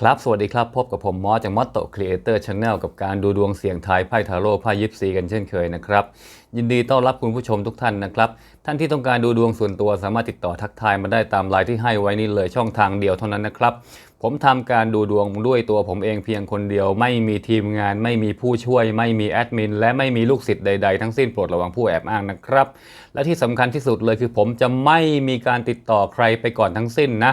ครับ สวัสดีครับ พบกับผมมอสจากมอสโตครีเอเตอร์ชาแนลกับการดูดวงเสียงทายไพ่ทาโร่ไพ่ยิปซีกันเช่นเคยนะครับ ยินดีต้อนรับคุณผู้ชมทุกท่านนะครับ ท่านที่ต้องการดูดวงส่วนตัวสามารถติดต่อทักทายมาได้ตามไลน์ที่ให้ไว้นี้เลยช่องทางเดียวเท่านั้นนะครับ ผมทำการดูดวงด้วยตัวผมเองเพียงคนเดียว ไม่มีทีมงาน ไม่มีผู้ช่วย ไม่มีแอดมิน และไม่มีลูกศิษย์ใด ๆ ทั้งสิ้นโปรดระวังผู้แอบอ้างนะครับ และที่สำคัญที่สุดเลยคือผมจะไม่มีการติดต่อใครไปก่อนทั้งสิ้นนะ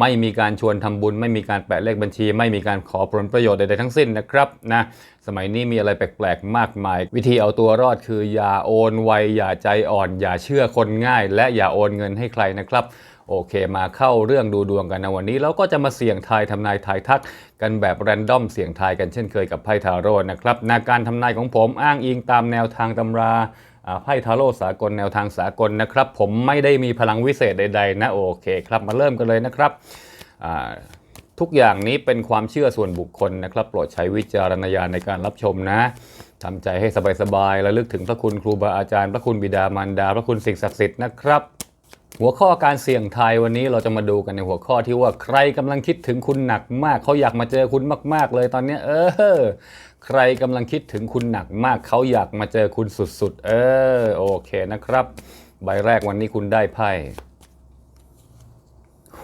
ไม่มีการชวนทำบุญ ไม่มีการแปะเลขบัญชี ไม่มีการขอผลประโยชน์ใดๆทั้งสิ้นนะครับนะสมัยนี้มีอะไรแปลกๆ มากมาย วิธีเอาตัวรอดคืออย่าโอนไวอย่าใจอ่อน อย่าเชื่อคนง่าย และอย่าโอนเงินให้ใครนะครับ โอเคมาเข้าเรื่องดูดวงกันในวันนี้เราก็จะมาเสี่ยงทายทำนายทายทัก กันแบบแรนดอมเสี่ยงทายกันเช่นเคยกับไพ่ทาโร่นะครับนาการทำนายของผมอ้างอิงตามแนวทางตำราไพ่ทาโร่สากลแนวทางสากลนะครับ ผมไม่ได้มีพลังวิเศษใด ๆ นะโอเคครับมาเริ่มกันเลยนะครับทุกอย่างนี้เป็นความเชื่อส่วนบุคคลนะครับ โปรดใช้วิจารณญาณในการรับชมนะทำใจให้สบายๆและลึกถึงพระคุณครูบาอาจารย์ พระคุณบิดามารดา พระคุณสิ่งศักดิ์สิทธิ์นะครับ หัวข้อการเสี่ยงทายวันนี้เราจะมาดูกันในหัวข้อที่ว่าใครกำลังคิดถึงคุณหนักมาก เขาอยากมาเจอคุณมาก ๆ เลยตอนนี้ เออ ใครกำลังคิดถึงคุณหนักมาก เขาอยากมาเจอคุณสุด ๆ เออ โอเคนะครับ ใบแรกวันนี้คุณได้ไพ่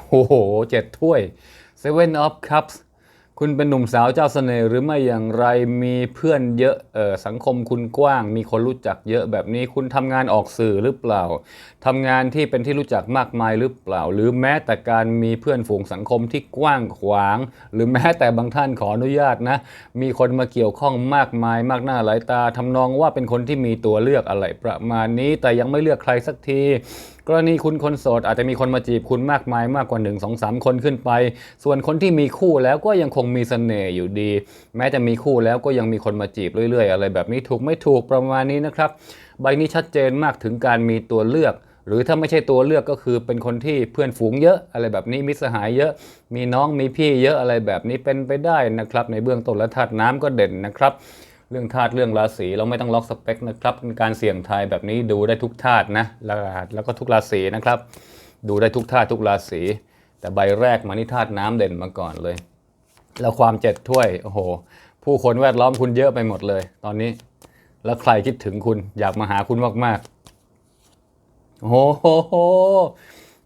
โอ้โหเจ็ดถ้วย Seven of Cups คุณเป็นหนุ่มสาวเจ้าเสน่ห์หรือไม่อย่างไรมีเพื่อนเยอะเออสังคมคุณกว้าง มีคนรู้จักเยอะแบบนี้คุณทำงานออกสื่อหรือเปล่าทำงานที่เป็นที่รู้จักมากมายหรือเปล่า หรือแม้แต่การมีเพื่อนฝูงสังคมที่กว้างขวาง หรือแม้แต่บางท่านขออนุญาตนะ มีคนมาเกี่ยวข้องมากมาย มากหน้าหลายตาทำนองว่าเป็นคนที่มีตัวเลือกอะไรประมาณนี้ แต่ยังไม่เลือกใครสักทีกรณีคุณคนโสดอาจจะมีคนมาจีบคุณมากมายมากกว่า 1 2 3 คนขึ้นไป ส่วนคนที่มีคู่แล้วก็ยังคงมีเสน่ห์อยู่ดี แม้จะมีคู่แล้วก็ยังมีคนมาจีบเรื่อยๆ อะไรแบบนี้ถูกไม่ถูกประมาณนี้นะครับ ใบนี้ชัดเจนมากถึงการมีตัวเลือกหรือถ้าไม่ใช่ตัวเลือกก็คือเป็นคนที่เพื่อนฝูงเยอะอะไรแบบนี้มิตรสหายเยอะ มีน้องมีพี่เยอะอะไรแบบนี้เป็นไปได้นะครับ ในเบื้องต้นและธาตุน้ำก็เด่นนะครับ เรื่องธาตุเรื่องราศีเราไม่ต้องล็อกสเปคนะครับการเสี่ยงทายแบบนี้ดูได้ทุกธาตุนะแล้วแล้วก็ทุกราศีนะครับ ดูได้ทุกธาตุทุกราศีแต่ใบแรกมานี่ธาตุน้ำเด่นมาก่อนเลย แล้วความเจ็ดถ้วยโอ้โห ผู้คนแวดล้อมคุณเยอะไปหมดเลย ตอนนี้ แล้วใครคิดถึงคุณอยากมาหาคุณมากๆโอ้โห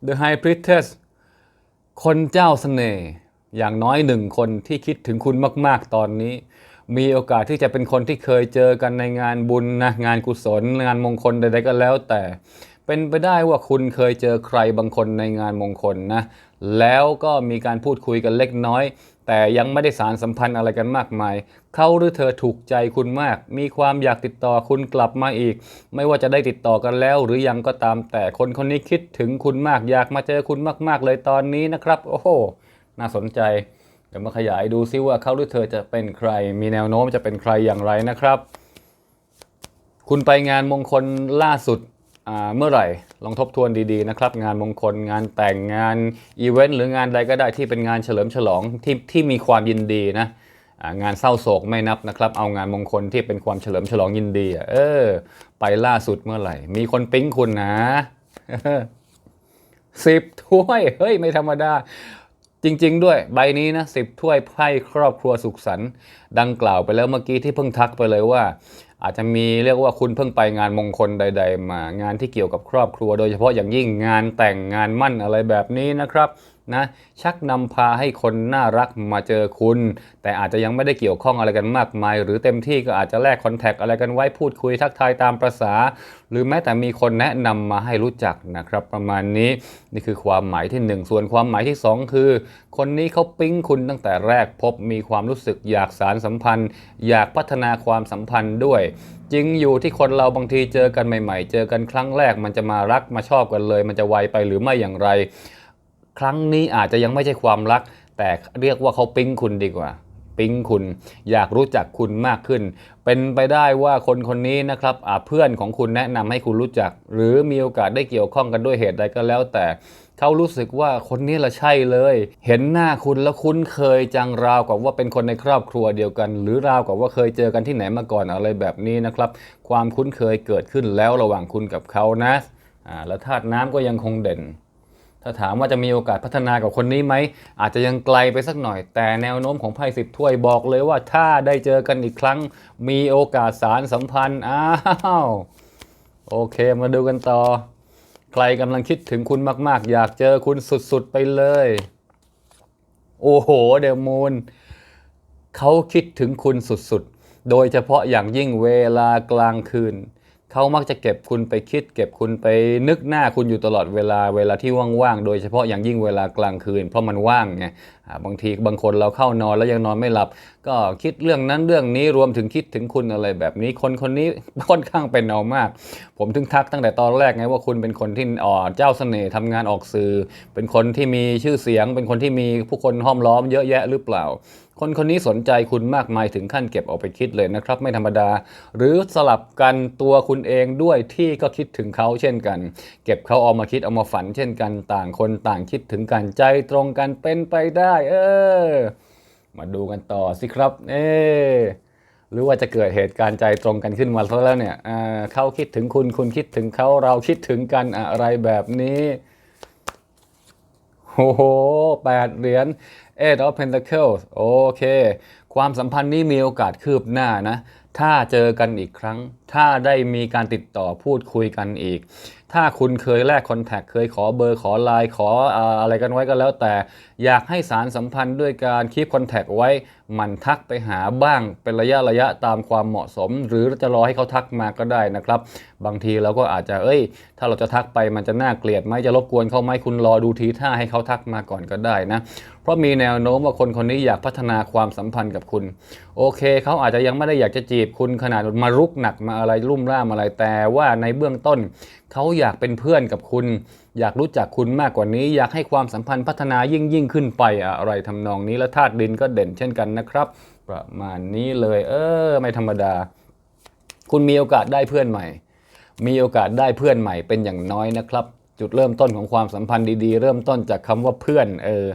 The High Priestess คนเจ้าเสน่ห์อย่างน้อยหนึ่งคนที่คิดถึงคุณมาก ๆ ตอนนี้ มีโอกาสที่จะเป็นคนที่เคยเจอกันในงานบุญนะงานกุศล งานมงคลใดๆก็แล้วแต่ เป็นไปได้ว่าคุณเคยเจอใครบางคนในงานมงคลนะ แล้วก็มีการพูดคุยกันเล็กน้อย แต่ยังไม่ได้สารสัมพันธ์อะไรกันมากมาย เขาหรือเธอถูกใจคุณมาก มีความอยากติดต่อคุณกลับมาอีก ไม่ว่าจะได้ติดต่อกันแล้ว หรือยังก็ตามแต่คนคนนี้คิดถึงคุณมาก อยากมาเจอคุณมาก ๆ เลยตอนนี้นะครับ โอ้โหน่าสนใจ เดี๋ยวมาขยายดูซิว่าเขาหรือเธอจะเป็นใคร มีแนวโน้มจะเป็นใครอย่างไรนะครับ คุณไปงานมงคลล่าสุดอ่าเมื่อไหร่ ลองทบทวนดีๆนะครับ งานมงคลงานแต่งงานอีเวนต์หรืองานใดก็ได้ที่เป็นงานเฉลิมฉลองที่ที่มีความยินดีนะอ่างานเศร้าโศกไม่นับนะครับ เอางานมงคลที่เป็นความเฉลิมฉลองยินดีอะเออ ไปล่าสุดเมื่อไหร่ มีคนปิ๊งคุณนะสิบถ้วย เฮ้ย ไม่ธรรมดา จริง ๆ ด้วยใบนี้นะสิบถ้วยไพ่ครอบครัวสุขสันต์ดังกล่าวไปแล้วเมื่อกี้ที่เพิ่งทักไปเลยว่า อาจจะมีเรียกว่าคุณเพิ่งไปงานมงคลใด ๆ มางานที่เกี่ยวกับครอบครัว โดยเฉพาะอย่างยิ่งงานแต่งงานมั่นอะไรแบบนี้นะครับ นะชักนำพาให้คนน่ารักมาเจอคุณ แต่อาจจะยังไม่ได้เกี่ยวข้องอะไรกันมากมาย หรือเต็มที่ก็อาจจะแลกคอนแทคอะไรกันไว้พูดคุยทักทายตามประษา หรือแม้แต่มีคนแนะนำมาให้รู้จักนะครับ ประมาณนี้นี่คือความหมายที่หนึ่งส่วนความหมายที่สองคือ คนนี้เขาปิ๊งคุณตั้งแต่แรกพบมีความรู้สึกอยากสารสัมพันธ์ อยากพัฒนาความสัมพันธ์ด้วยจริงอยู่ที่คนเราบางทีเจอกันใหม่ ๆ เจอกันครั้งแรกมันจะมารักมาชอบกันเลย มันจะไวไปหรือไม่อย่างไร ครั้งนี้อาจจะยังไม่ใช่ความรัก แต่เรียกว่าเขาปิ๊งคุณดีกว่าปิ๊งคุณอยากรู้จักคุณมากขึ้น เป็นไปได้ว่าคนคนนี้นะครับอ่าเพื่อนของคุณแนะนำให้คุณรู้จัก หรือมีโอกาสได้เกี่ยวข้องกันด้วยเหตุใดก็แล้ว แต่เขารู้สึกว่าคนนี้ละใช่เลย เห็นหน้าคุณแล้วคุ้นเคยจังราวกับว่าเป็นคนในครอบครัวเดียวกัน หรือราวกับว่าเคยเจอกันที่ไหนมาก่อนอะไรแบบนี้นะครับ ความคุ้นเคยเกิดขึ้นแล้วระหว่างคุณกับเขานะแล้วธาตุน้ำก็ยังคงเด่น ถ้าถามว่าจะมีโอกาสพัฒนากับคนนี้ไหม อาจจะยังไกลไปสักหน่อย แต่แนวโน้มของไพ่สิบถ้วยบอกเลยว่าถ้าได้เจอกันอีกครั้ง มีโอกาสสารสัมพันธ์ อ้าว โอเคมาดูกันต่อ ใครกำลังคิดถึงคุณมากๆ อยากเจอคุณสุดๆไปเลย โอ้โห เดมูนเขาคิดถึงคุณสุดๆ โดยเฉพาะอย่างยิ่งเวลากลางคืน เขามักจะเก็บคุณไปคิด เก็บคุณไปนึกหน้าคุณอยู่ตลอดเวลาเวลาที่ว่างๆ โดยเฉพาะอย่างยิ่งเวลากลางคืน เพราะมันว่างไงบางทีบางคนเราเข้านอนแล้วยังนอนไม่หลับ ก็คิดเรื่องนั้นเรื่องนี้รวมถึงคิดถึงคุณอะไรแบบนี้คนคนนี้ค่อนข้างเป็นเอามาก ผมถึงทักตั้งแต่ตอนแรกไงว่าคุณเป็นคนที่อ่อเจ้าเสน่ห์ทำงานออกสื่อ เป็นคนที่มีชื่อเสียง เป็นคนที่มีผู้คนห้อมล้อมเยอะแยะหรือเปล่า คนคนนี้สนใจคุณมากมายถึงขั้นเก็บเอาไปคิดเลยนะครับ ไม่ธรรมดา หรือสลับกันตัวคุณเองด้วยที่ก็คิดถึงเขาเช่นกัน เก็บเขาเอามาคิดเอามาฝัน เช่นกันต่างคนต่างคิดถึงกันใจตรงกันเป็นไปได้ เออ มาดูกันต่อสิครับ เออหรือว่าจะเกิดเหตุการณ์ใจตรงกันขึ้นมาแล้วเนี่ยเขาคิดถึงคุณคุณคิดถึงเขาเราคิดถึงกันอะไรแบบนี้ โอ้โหแปดเหรียญ Eight of Pentacles โอเค ความสัมพันธ์นี้มีโอกาสคืบหน้านะ ถ้าเจอกันอีกครั้ง ถ้าได้มีการติดต่อพูดคุยกันอีก ถ้าคุณเคยแลกคอนแทคเคยขอเบอร์ขอไลน์ขออ่าอะไรกันไว้ก็แล้วแต่ อยากให้สารสัมพันธ์ด้วยการคีบคอนแทคไว้มันทักไปหาบ้างเป็นระยะระยะตามความเหมาะสม หรือจะรอให้เขาทักมาก็ได้นะครับ บางทีเราก็อาจจะเอ้ย ถ้าเราจะทักไปมันจะน่าเกลียดไหมจะรบกวนเขาไหมคุณรอดูทีท่าให้เขาทักมาก่อนก็ได้นะ เพราะมีแนวโน้มว่าคนคนนี้อยากพัฒนาความสัมพันธ์กับคุณ โอเค เขาอาจจะยังไม่ได้อยากจะจีบคุณขนาดมารุกหนักมาอะไรรุ่มร่ามอะไรแต่ว่าในเบื้องต้น เขาอยากเป็นเพื่อนกับคุณอยากรู้จักคุณมากกว่านี้ อยากให้ความสัมพันธ์พัฒนายิ่งยิ่งขึ้นไปอะไรทำนองนี้และธาตุดินก็เด่นเช่นกันนะครับ ประมาณนี้เลย เออ ไม่ธรรมดา คุณมีโอกาสได้เพื่อนใหม่ มีโอกาสได้เพื่อนใหม่เป็นอย่างน้อยนะครับ จุดเริ่มต้นของความสัมพันธ์ดีๆ เริ่มต้นจากคำว่าเพื่อน เออ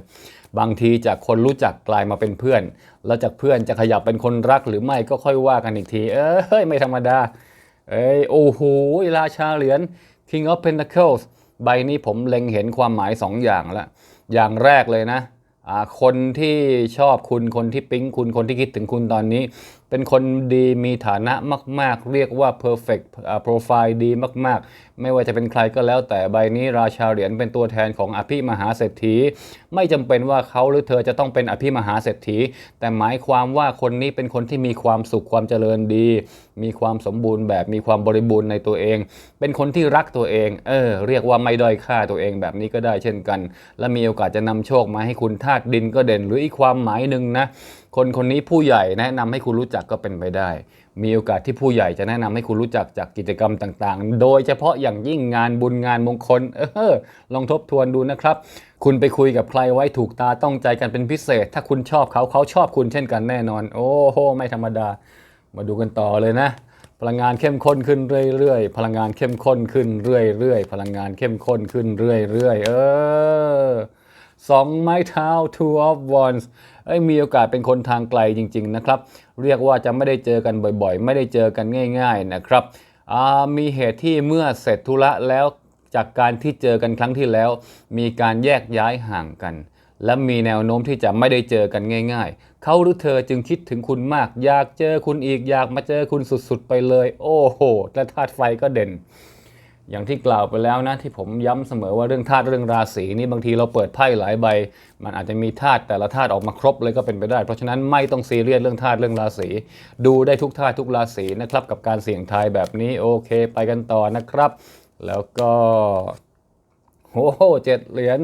บางทีจากคนรู้จักกลายมาเป็นเพื่อน แล้วจากเพื่อนจะขยับเป็นคนรักหรือไม่ก็ค่อยว่ากันอีกที เอ้ยไม่ธรรมดา เอ้ยโอ้โหราชาเหรียญ King of Pentacles ใบนี้ผมเล็งเห็นความหมายสองอย่างแล้วอย่างแรกเลยนะคนที่ชอบคุณคนที่ปิ๊งคุณคนที่คิดถึงคุณตอนนี้ เป็นคนดีมีฐานะมาก ๆ เรียกว่า perfect อ่า profile ดีมาก ๆ ไม่ว่าจะเป็นใครก็แล้วแต่ใบนี้ราชาเหรียญเป็นตัวแทนของอภิมหาเศรษฐี ไม่จำเป็นว่าเขาหรือเธอจะต้องเป็นอภิมหาเศรษฐี แต่หมายความว่าคนนี้เป็นคนที่มีความสุขความเจริญดี มีความสมบูรณ์แบบมีความบริบูรณ์ในตัวเอง เป็นคนที่รักตัวเอง เออ เรียกว่าไม่ด้อยค่าตัวเองแบบนี้ก็ได้เช่นกัน และมีโอกาสจะนำโชคมาให้คุณธาตุดินก็เด่น หรืออีกความหมายหนึ่งนะ คนคนนี้ผู้ใหญ่แนะนำให้คุณรู้จักก็เป็นไปได้ มีโอกาสที่ผู้ใหญ่จะแนะนำให้คุณรู้จักจากกิจกรรมต่างๆ โดยเฉพาะอย่างยิ่งงานบุญงานมงคล เออ ลองทบทวนดูนะครับ คุณไปคุยกับใครไว้ถูกตาต้องใจกันเป็นพิเศษ ถ้าคุณชอบเขาเขาชอบคุณเช่นกันแน่นอน โอ้โห ไม่ธรรมดา มาดูกันต่อเลยนะ พลังงานเข้มข้นขึ้นเรื่อยๆ พลังงานเข้มข้นขึ้นเรื่อยๆ พลังงานเข้มข้นขึ้นเรื่อยๆ เออ สองไม้เท้า two of wands เอ้ยมีโอกาสเป็นคนทางไกลจริง ๆ นะครับ เรียกว่าจะไม่ได้เจอกันบ่อยๆ ไม่ได้เจอกันง่าย ๆ นะครับ มีเหตุที่เมื่อเสร็จธุระแล้วจากการที่เจอกันครั้งที่แล้ว มีการแยกย้ายห่างกัน และมีแนวโน้มที่จะไม่ได้เจอกันง่าย ๆ เขาหรือเธอจึงคิดถึงคุณมาก อยากเจอคุณอีกอยากมาเจอคุณสุดๆ ไปเลย โอ้โหและธาตุไฟก็เด่น อย่างที่กล่าวไปแล้วนะที่ผมย้ำเสมอว่าเรื่องธาตุเรื่องราศีนี่บางทีเราเปิดไพ่หลายใบ มันอาจจะมีธาตุแต่ละธาตุออกมาครบเลยก็เป็นไปได้ เพราะฉะนั้นไม่ต้องซีเรียสเรื่องธาตุเรื่องราศีดูได้ทุกธาตุทุกราศีนะครับกับการเสี่ยงทายแบบนี้โอเค ไปกันต่อนะครับ แล้วก็โอ้โหเจ็ดเหรียญ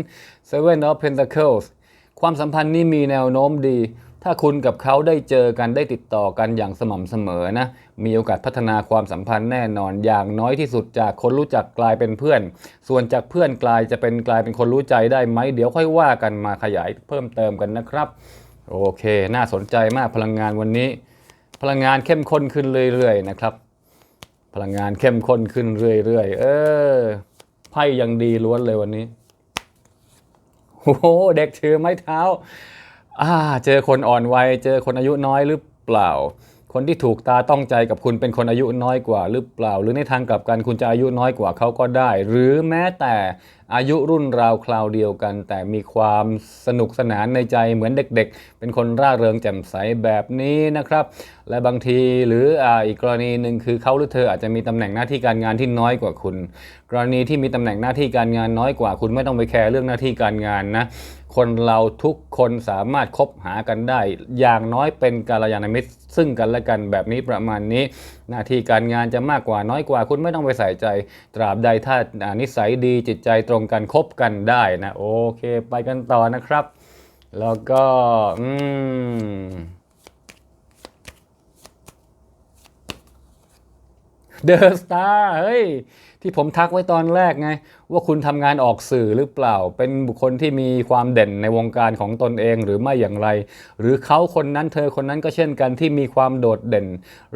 Seven of Pentacles ความสัมพันธ์นี่มีแนวโน้มดี ถ้าคุณกับเขาได้เจอกันได้ติดต่อกันอย่างสม่ำเสมอนะ มีโอกาสพัฒนาความสัมพันธ์แน่นอนอย่างน้อยที่สุดจากคนรู้จักกลายเป็นเพื่อน ส่วนจากเพื่อนกลายจะเป็นกลายเป็นคนรู้ใจได้ไหมเดี๋ยวค่อยว่ากันมาขยายเพิ่มเติมกันนะครับ โอเค น่าสนใจมากพลังงานวันนี้ พลังงานเข้มข้นขึ้นเรื่อยๆนะครับ พลังงานเข้มข้นขึ้นเรื่อยๆ เออไพ่ยังดีล้วนเลยวันนี้โอ้เด็กถือไม้เท้า อ่าเจอคนอ่อนวัยเจอคนอายุน้อยหรือเปล่า คนที่ถูกตาต้องใจกับคุณเป็นคนอายุน้อยกว่าหรือเปล่า หรือในทางกลับกันคุณจะอายุน้อยกว่าเขาก็ได้ หรือแม้แต่ อายุรุ่นราวคราวเดียวกัน แต่มีความสนุกสนานในใจเหมือนเด็กๆ เป็นคนร่าเริงแจ่มใสแบบนี้นะครับ และบางทีหรือออีกกรณีหนึ่งคือเขาหรือเธออาจจะมีตำแหน่งหน้าที่การงานที่น้อยกว่าคุณ กรณีที่มีตำแหน่งหน้าที่การงานน้อยกว่าคุณไม่ต้องไปแคร์เรื่องหน้าที่การงานนะคนเราทุกคนสามารถคบหากันได้ อย่างน้อยเป็นกาลยานมิตรซึ่งกันและกันแบบนี้ประมาณนี้ หน้าที่การงานจะมากกว่าน้อยกว่าคุณไม่ต้องไปใส่ใจ ตราบใดถ้าอ่านิสัยดีจิตใจตรงกันคบกันได้นะ โอเค ไปกันต่อนะครับ แล้วก็ อืม เดอะสตาร์เฮ้ย ที่ผมทักไว้ตอนแรกไง ว่าคุณทำงานออกสื่อหรือเปล่า เป็นบุคคลที่มีความเด่นในวงการของตนเองหรือไม่อย่างไร หรือเขาคนนั้นเธอคนนั้นก็เช่นกันที่มีความโดดเด่น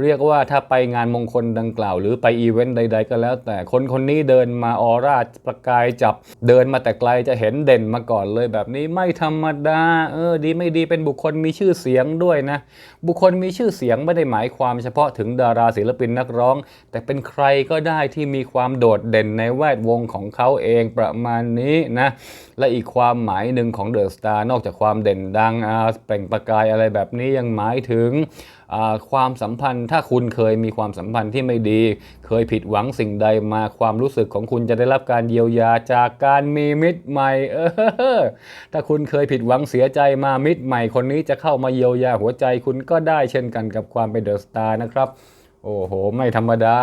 เรียกว่าถ้าไปงานมงคลดังกล่าว หรือไปอีเวนต์ใด ๆ ก็แล้ว แต่คนคนนี้เดินมาออร่าประกายจับ เดินมาแต่ไกลจะเห็นเด่นมาก่อนเลยแบบนี้ไม่ธรรมดาเออดีไม่ดีเป็นบุคคลมีชื่อเสียงด้วยนะ บุคคลมีชื่อเสียงไม่ได้หมายความเฉพาะถึงดาราศิลปินนักร้องแต่เป็นใครก็ได้ที่มีความโดดเด่นในแวดวงของเขาเองประมาณนี้นะ และอีกความหมายหนึ่งของเดอะสตาร์นอกจากความเด่นดังเปล่งประกายอะไรแบบนี้ยังหมายถึงความสัมพันธ์ถ้าคุณเคยมีความสัมพันธ์ที่ไม่ดี เคยผิดหวังสิ่งใดมาความรู้สึกของคุณจะได้รับการเยียวยาจากการมีมิตรใหม่เออถ้าคุณเคยผิดหวังเสียใจมามิตรใหม่คนนี้จะเข้ามาเยียวยาหัวใจคุณก็ได้เช่นกันกับความเป็นเดอะสตาร์นะครับ โอ้โห ไม่ธรรมดา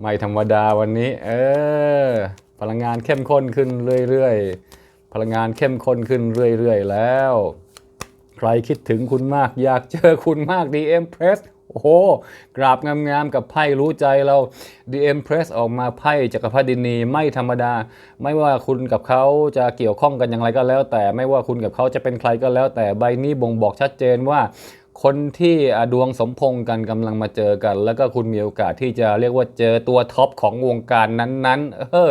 ไม่ธรรมดาวันนี้ เออ พลังงานเข้มข้นขึ้นเรื่อยๆ พลังงานเข้มข้นขึ้นเรื่อยๆ แล้ว ใครคิดถึงคุณมาก อยากเจอคุณมาก DM Press โอ้โห กราบงามๆ กับไพ่รู้ใจเรา DM Press ออกมาไพ่จักรพรรดินีไม่ธรรมดา ไม่ว่าคุณกับเขาจะเกี่ยวข้องกันอย่างไรก็แล้ว แต่ไม่ว่าคุณกับเขาจะเป็นใครก็แล้ว แต่ใบนี้บ่งบอกชัดเจนว่า คนที่ดวงสมพงษ์กันกำลังมาเจอกัน แล้วก็คุณมีโอกาสที่จะเรียกว่าเจอตัวท็อปของวงการนั้นๆเออ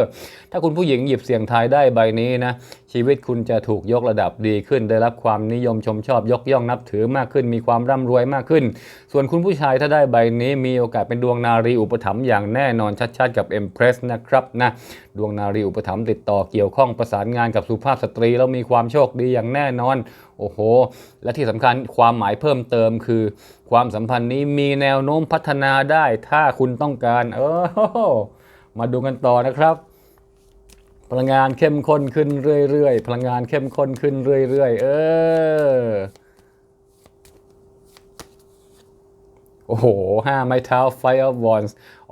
ถ้าคุณผู้หญิงหยิบเสียงทายได้ใบนี้นะ ชีวิตคุณจะถูกยกระดับดีขึ้น ได้รับความนิยมชมชอบยกย่องนับถือมากขึ้น มีความร่ำรวยมากขึ้น ส่วนคุณผู้ชายถ้าได้ใบนี้ มีโอกาสเป็นดวงนารีอุปถัมภ์อย่างแน่นอนชัดๆกับ Empress นะครับนะดวงนารีอุปถัมภ์ติดต่อเกี่ยวข้องประสานงานกับสุภาพสตรีแล้วมีความโชคดีอย่างแน่นอน โอ้โห และที่สำคัญความหมายเพิ่มเติมคือ ความสัมพันธ์นี้มีแนวโน้มพัฒนาได้ถ้าคุณต้องการ เออมาดูกันต่อนะครับพลังงานเข้มข้นขึ้นเรื่อยๆ พลังงานเข้มข้นขึ้นเรื่อยๆ เออ โอ้โห ห้าไม้เท้า Fire of w a n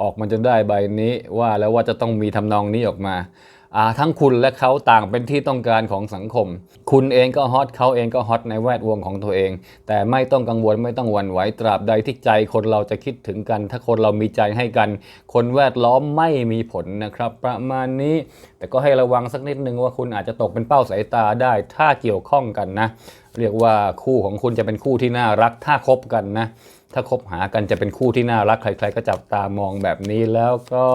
ออกมาจนได้ใบนี้ว่าแล้วว่าจะต้องมีทำนองนี้ออกมา ทั้งคุณและเขาต่างเป็นที่ต้องการของสังคม คุณเองก็ฮอตเขาเองก็ฮอตในแวดวงของตัวเอง แต่ไม่ต้องกังวลไม่ต้องหวั่นไหวตราบใดที่ใจคนเราจะคิดถึงกัน ถ้าคนเรามีใจให้กัน คนแวดล้อมไม่มีผลนะครับ ประมาณนี้ แต่ก็ให้ระวังสักนิดนึงว่าคุณอาจจะตกเป็นเป้าสายตาได้ ถ้าเกี่ยวข้องกันนะ เรียกว่าคู่ของคุณจะเป็นคู่ที่น่ารักถ้าคบกันนะถ้าคบหากันจะเป็นคู่ที่น่ารักใคร ๆ ก็จับตามองแบบนี้แล้วก็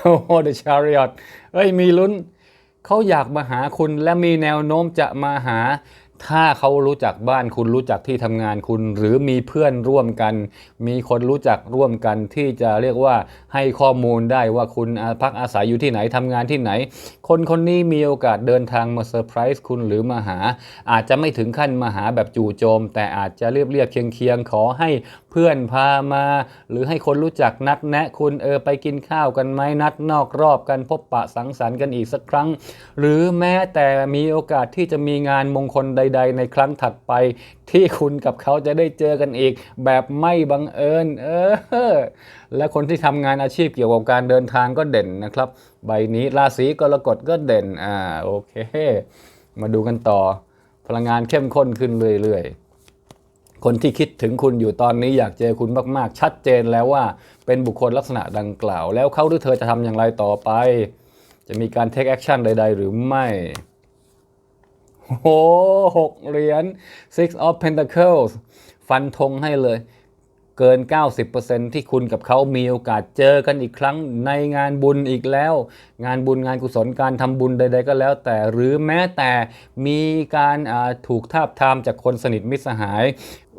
โอ้เดอะชาริอตเอ้ยมีลุ้นเขาอยากมาหาคุณและมีแนวโน้มจะมาหา ถ้าเขารู้จักบ้านคุณรู้จักที่ทำงานคุณ หรือมีเพื่อนร่วมกัน มีคนรู้จักร่วมกันที่จะเรียกว่าให้ข้อมูลได้ว่าคุณพักอาศัยอยู่ที่ไหนทำงานที่ไหน คนคนนี้มีโอกาสเดินทางมาเซอร์ไพรส์คุณหรือมาหา อาจจะไม่ถึงขั้นมาหาแบบจู่โจม แต่อาจจะเรียบเรียบๆเคียงเคียงๆขอให้เพื่อนพามา หรือให้คนรู้จักนัดแนะคุณเออไปกินข้าวกันไหมนัดนอกรอบกันพบปะสังสรรค์กันอีกสักครั้ง หรือแม้แต่มีโอกาสที่จะมีงานมงคลใดๆ ในครั้งถัดไป ที่คุณกับเขาจะได้เจอกันอีก แบบไม่บังเอิญเออ และคนที่ทำงานอาชีพเกี่ยวกับการเดินทางก็เด่นนะครับ ใบนี้ราศีกรกฎก็เด่นอ่าโอเค มาดูกันต่อ พลังงานเข้มข้นขึ้นเรื่อยๆคนที่คิดถึงคุณอยู่ตอนนี้อยากเจอคุณมาก ๆ ชัดเจนแล้วว่าเป็นบุคคลลักษณะดังกล่าว แล้วเขาหรือเธอจะทำอย่างไรต่อไป จะมีการ take action ใด ๆ หรือไม่ โอ้หกเหรียญ six of pentacles ฟันธงให้เลย เกิน 90%ที่คุณกับเขามีโอกาสเจอกันอีกครั้งในงานบุญอีกแล้ว งานบุญงานกุศลการทำบุญใด ๆ ก็แล้ว แต่หรือแม้แต่มีการถูกทาบทามจากคนสนิทมิตรสหาย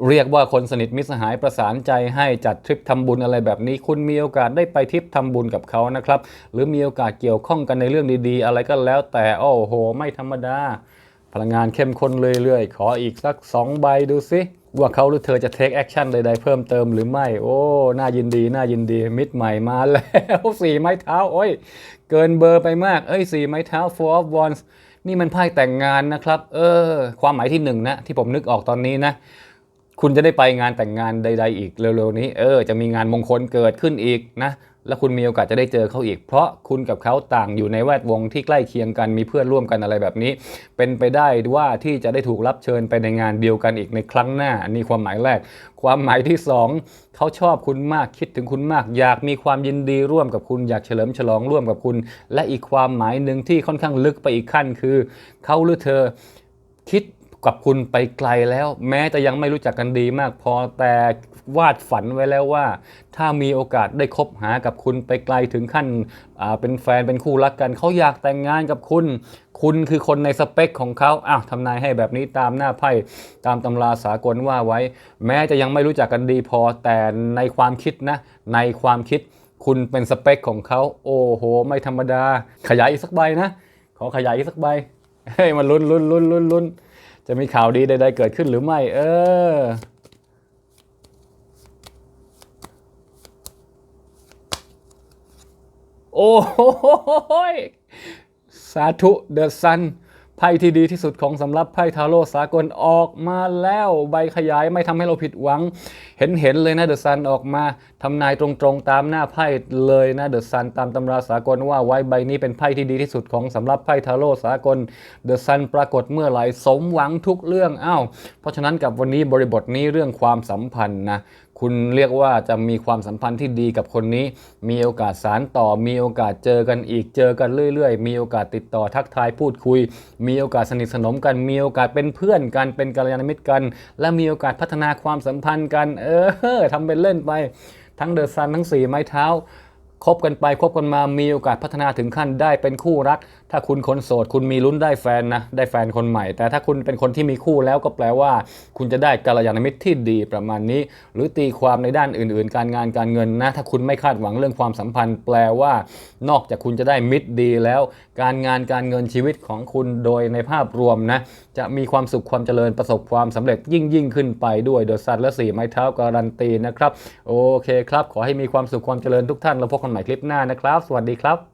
เรียกว่าคนสนิทมิตรสหายประสานใจให้จัดทริปทำบุญอะไรแบบนี้ คุณมีโอกาสได้ไปทริปทำบุญกับเขานะครับ หรือมีโอกาสเกี่ยวข้องกันในเรื่องดี ๆ อะไรก็แล้วแต่โอ้โห ไม่ธรรมดา พลังงานเข้มข้นเรื่อยๆ ขออีกสัก 2 ใบดูสิ ว่าเขาหรือเธอจะเทคแอคชั่นใดๆเพิ่มเติมหรือไม่ โอ้ น่ายินดี น่ายินดี มิดใหม่มาแล้วสี่ไม้เท้า โอ้ย เกินเบอร์ไปมาก เอ้ยสี่ไม้เท้า four of wands นี่มันไพ่แต่งงานนะครับ เออ ความหมายที่หนึ่งนะ ที่ผมนึกออกตอนนี้นะ คุณจะได้ไปงานแต่งงานใด ๆ อีกเร็วๆนี้ เออ จะมีงานมงคลเกิดขึ้นอีกนะ แล้วคุณมีโอกาสจะได้เจอเขาอีก เพราะคุณกับเขาต่างอยู่ในแวดวงที่ใกล้เคียงกันมีเพื่อนร่วมกันอะไรแบบนี้ เป็นไปได้ว่าที่จะได้ถูกรับเชิญไปในงานเดียวกันอีกในครั้งหน้านี่ความหมายแรก ความหมายที่สองเขาชอบคุณมากคิดถึงคุณมาก อยากมีความยินดีร่วมกับคุณอยากเฉลิมฉลองร่วมกับคุณ และอีกความหมายหนึ่งที่ค่อนข้างลึกไปอีกขั้นคือ เขาหรือเธอคิด กับคุณไปไกลแล้ว แม้จะยังไม่รู้จักกันดีมากพอแต่วาดฝันไว้แล้วว่า ถ้ามีโอกาสได้คบหากับคุณไปไกลถึงขั้นเป็นแฟนเป็นคู่รักกันเขาอยากแต่งงานกับคุณ คุณคือคนในสเปคของเขาอ้าวทำนายให้แบบนี้ตามหน้าไพ่ตามตำราสากลว่าไว้ แม้จะยังไม่รู้จักกันดีพอแต่ในความคิดนะ ในความคิดคุณเป็นสเปคของเขาโอ้โห ไม่ธรรมดา ขยายอีกสักใบนะ ขอขยายอีกสักใบ เฮ้ยมันลุ้นลุ้นลุ้นลุ้นลุ้น จะมีข่าวดีใดๆเกิดขึ้นหรือไม่ เออ โอ้โหสาธุเดอะซัน ไพ่ที่ดีที่สุดของสำหรับไพ่ทาโร่สากลออกมาแล้วใบขยายไม่ทำให้เราผิดหวัง เห็นเห็นเลยนะเดอะซันออกมาทำนายตรงๆตามหน้าไพ่เลยนะเดอะซันตามตำราสากลว่าไว้ใบนี้เป็นไพ่ที่ดีที่สุดของสำหรับไพ่ทาโร่สากลเดอะซันปรากฏเมื่อไหร่สมหวังทุกเรื่องอ้าวเพราะฉะนั้นกับวันนี้บริบทนี้เรื่องความสัมพันธ์นะ คุณเรียกว่าจะมีความสัมพันธ์ที่ดีกับคนนี้ มีโอกาสสารต่อ มีโอกาสเจอกันอีก เจอกันเรื่อยๆ มีโอกาสติดต่อทักทายพูดคุย มีโอกาสสนิทสนมกัน มีโอกาสเป็นเพื่อนกัน เป็นกัลยาณมิตรกัน และมีโอกาสพัฒนาความสัมพันธ์กัน เออทำเป็นเล่นไป ทั้งเดอะซันทั้งสี่ไม้เท้าคบกันไปคบกันมา มีโอกาสพัฒนาถึงขั้นได้เป็นคู่รัก ถ้าคุณคนโสดคุณมีลุ้นได้แฟนนะได้แฟนคนใหม่ แต่ถ้าคุณเป็นคนที่มีคู่แล้วก็แปลว่า คุณจะได้กัลยาณมิตรที่ดีประมาณนี้ หรือตีความในด้านอื่น ๆ การงานการเงินนะถ้าคุณไม่คาดหวังเรื่องความสัมพันธ์ แปลว่า นอกจากคุณจะได้มิตรดีแล้ว การงานการเงินชีวิตของคุณโดยในภาพรวมนะจะมีความสุขความเจริญประสบความสำเร็จยิ่งยิ่งขึ้นไปด้วยเดอะซันและสี่ไม้เท้าการันตีนะครับโอเคครับ ขอให้มีความสุขความเจริญทุกท่านแล้วพบกันใหม่คลิปหน้านะครับ สวัสดีครับ